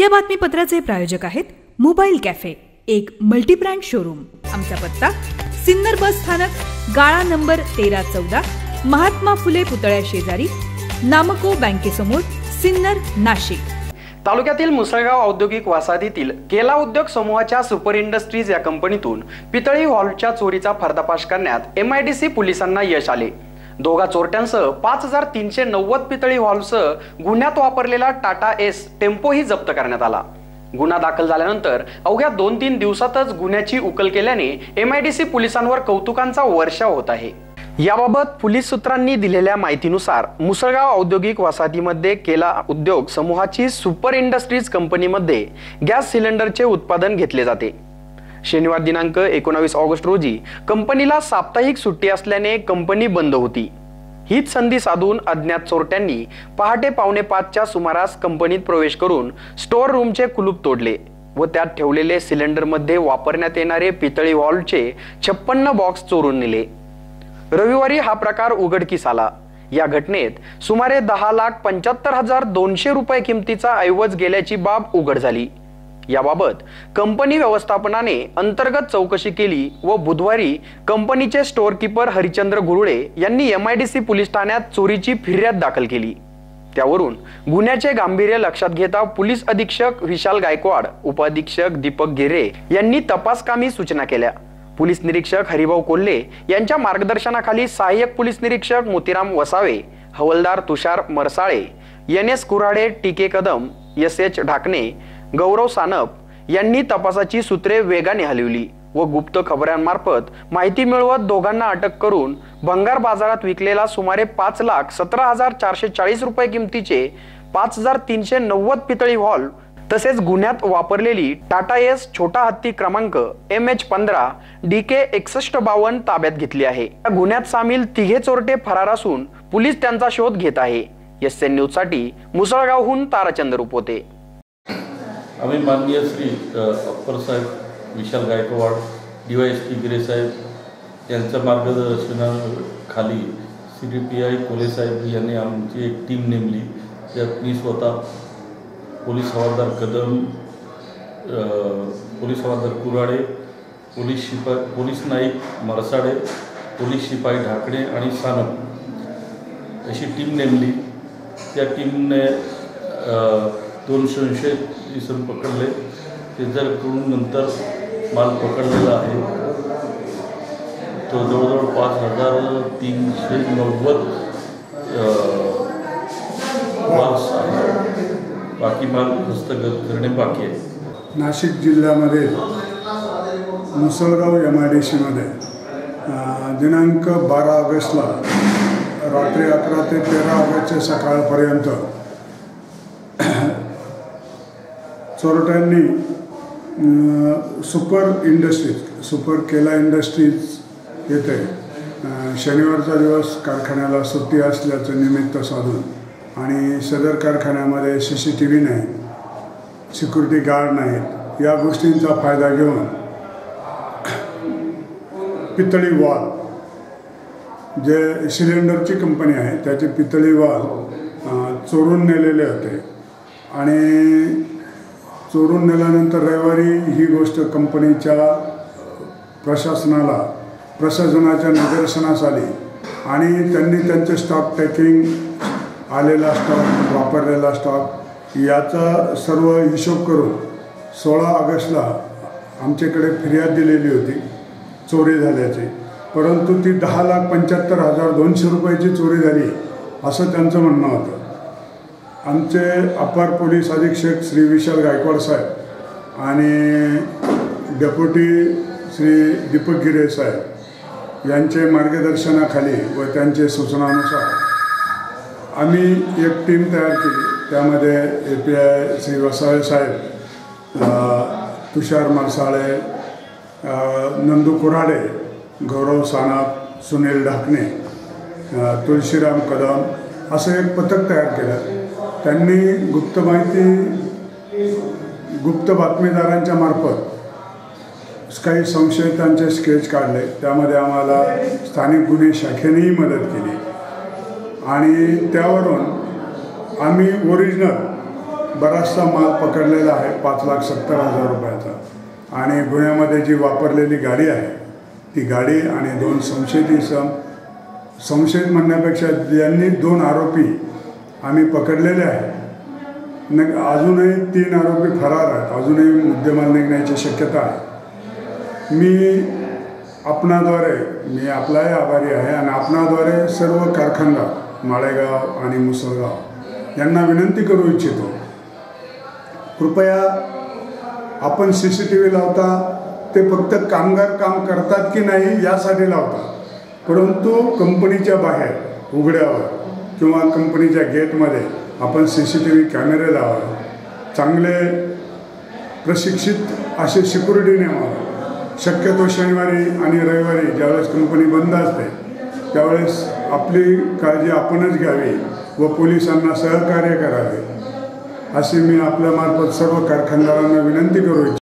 या बातमीपत्राचे प्रायोजक आहेत मोबाईल कॅफे एक मल्टीब्रँड शोरूम. आमचा पत्ता सिन्नर बस स्थानक गाळा नंबर तेरा चौदा महात्मा फुले पुतळ्या शेजारी नामको बँकेसमोर सिन्नर नाशिक. तालुक्यातील मुसळगाव औद्योगिक वसाहतीतील केला उद्योग समूहाच्या सुपर इंडस्ट्रीज या कंपनीतून पितळी हॉलच्या चोरीचा पर्दाफाश करण्यात एम आय डी सी पोलिसांना यश आले. दोघा चोरट्यांसह पाच हजार तीनशे नव्वद पितळी हॉलसह गुन्ह्यात वापरलेला टाटा एस टेम्पोही जप्त करण्यात आला. गुन्हा दाखल झाल्यानंतर अवघ्या दोन तीन दिवसातच गुन्ह्याची उकल केल्याने एम आय डी सी पोलिसांवर कौतुकांचा वर्षाव होत आहे. याबाबत पोलीस सूत्रांनी दिलेल्या माहितीनुसार मुसळगाव औद्योगिक वसाहतीमध्ये केला उद्योग समूहाची सुपर इंडस्ट्रीज कंपनीमध्ये गॅस सिलेंडरचे उत्पादन घेतले जाते. शनिवार दिनांक एकोणावीस ऑगस्ट रोजी कंपनीला साप्ताहिक सुट्टी असल्याने कंपनी बंद होती. हीच संधी साधून अज्ञात चोरट्यांनी पहाटे पावणे पाचच्या सुमारास कंपनीत प्रवेश करून स्टोअर रूमचे कुलूप तोडले व त्यात ठेवलेले सिलेंडरमध्ये वापरण्यात येणारे पितळी वॉल्वचे छप्पन्न बॉक्स चोरून नेले. रविवारी हा प्रकार उघडकीस आला. या घटनेत सुमारे दहा लाख पंच्याहत्तर हजार दोनशे रुपये किमतीचा ऐवज गेल्याची बाब उघड झाली. याबाबत कंपनी व्यवस्थापनाने अंतर्गत चौकशी केली व बुधवारी कंपनीचे स्टोअरकीपर हरिचंद्र गुरुळे यांनी M I D C police ठाण्यात चोरीची फिर्याद दाखल केली. त्यावरून गुन्ह्याचे गांभीर्य लक्षात घेता पोलीस अधीक्षक विशाल गायकवाड उपअधीक्षक दीपक गिरे यांनी तपासकामी सूचना केल्या. पोलीस निरीक्षक हरिभाऊ कोल्हे यांच्या मार्गदर्शनाखाली सहाय्यक पोलीस निरीक्षक मोतीराम वसावे हवलदार Tushar Marsale N S Kurhade T K Kadam S H Dhakane Gaurav Sanap यांनी तपासाची सूत्रे वेगाने हलवली व गुप्त खबऱ्यांमार्फत माहिती मिळवत दोघांना अटक करून भंगार बाजारात विकलेला सुमारे पाच लाख सतरा हजार चारशे चाळीस रुपये किमतीचे पाच हजार तीनशे नव्वद पितळी हॉल तसेच गुन्ह्यात वापरलेली टाटा एस छोटा हत्ती क्रमांक एम एच पंधरा डी के एकसष्ट बावन्न ताब्यात घेतली आहे. या गुन्ह्यात सामील तिघे चोरटे फरार असून पोलीस त्यांचा शोध घेत आहे. एस एन न्यूजसाठी मुसळगावहून ताराचंद रुपोते आम्ही माननीय श्री अप्पर साहेब Vishal Gaikwad D Y S P Gire साहेब यांच्या मार्गदर्शनाखाली सी डी पी आय कोले साहेब यांनी आमची एक टीम नेमली. त्यात मी स्वतः पोलीस हवालदार कदम पोलीस हवालदार कुराडे पोलीस शिपाई पोलीस नाईक मरसाडे पोलीस शिपाई ढाकणे आणि सानप अशी टीम नेमली. त्या टीमने दोन संशयित इसम पकडले. ते जर करून नंतर माल पकडलेला आहे तो जवळजवळ पाच हजार तीनशे नव्वद माल्स आहे. बाकी माल हस्तगत करणे बाकी आहे. नाशिक जिल्ह्यामध्ये मुसळगाव एम आय डी सीमध्ये दिनांक बारा ऑगस्टला रात्री अकरा ते तेरा ऑगस्टच्या सकाळपर्यंत चोरट्यांनी सुपर इंडस्ट्रीज सुपर केला इंडस्ट्रीज येते. शनिवारचा दिवस कारखान्याला सुट्टी असल्याचं निमित्त साधून आणि सदर कारखान्यामध्ये सी सी टी व्ही नाही सिक्युरिटी गार्ड नाहीत या गोष्टींचा फायदा घेऊन पितळी वॉल जे सिलेंडरची कंपनी आहे त्याचे पितळी वॉल चोरून नेलेले होते. आणि चोरून नेल्यानंतर रविवारी ही गोष्ट कंपनीच्या प्रशासनाला प्रशासनाच्या निदर्शनास आली. आणि त्यांनी त्यांचे स्टॉक टॅकिंग आलेला स्टॉक वापरलेला स्टॉक याचा सर्व हिशोब करून सोळा ऑगस्टला आमच्याकडे फिर्याद दिलेली होती चोरी झाल्याची. परंतु ती दहा लाख पंच्याहत्तर हजार दोनशे रुपयाची चोरी झाली असं त्यांचं म्हणणं होतं. आमचे अपर पोलीस अधीक्षक श्री विशाल गायकवाड साहेब आणि डेप्युटी श्री दीपक गिरे साहेब यांचे मार्गदर्शनाखाली व त्यांचे सूचनानुसार आम्ही एक टीम तयार केली. त्यामध्ये A P I Shri Vasale साहेब तुषार मारसाळे नंदू कुराडे गौरव सानप सुनील ढाकणे तुळशीराम कदम असं एक पथक तयार केलं. त्यांनी गुप्त माहिती गुप्त बातमीदारांच्या मार्फत काही संशयितांचे स्केच काढले. त्यामध्ये आम्हाला स्थानिक गुन्हे शाखेनेही मदत केली. आणि त्यावरून आम्ही ओरिजिनल बराचसा माल पकडलेला आहे पाच लाख सत्तर हजार रुपयाचा. आणि गुन्ह्यामध्ये जी वापरलेली गाडी आहे ती गाडी आणि दोन संशयित इसम संशयित म्हणण्यापेक्षा यांनी दोन आरोपी आम्ही पकडलेले आहे. न अजूनही तीन आरोपी फरार आहेत. अजूनही मुद्देमाल निघण्याची शक्यता आहे. मी आपणाद्वारे मी आपलाही आभारी आहे आणि आपणाद्वारे सर्व कारखानदार माळेगाव आणि मुसळगाव यांना विनंती करू इच्छितो. कृपया आपण सी सी टी व्ही लावता ते फक्त कामगार काम करतात की नाही यासाठी लावतात परंतु कंपनीच्या बाहेर उघड्यावर किंवा कंपनीच्या गेटमध्ये आपण सी सी टी व्ही कॅमेरे लावा चांगले प्रशिक्षित असे सिक्युरिटी नेमावे शक्यतो शनिवारी आणि रविवारी ज्यावेळेस कंपनी बंद असते त्यावेळेस आपली काळजी आपणच घ्यावी व पोलिसांना सहकार्य करावे. अशी मी आपल्यामार्फत सर्व कारखानदारांना विनंती करू इच्छितो.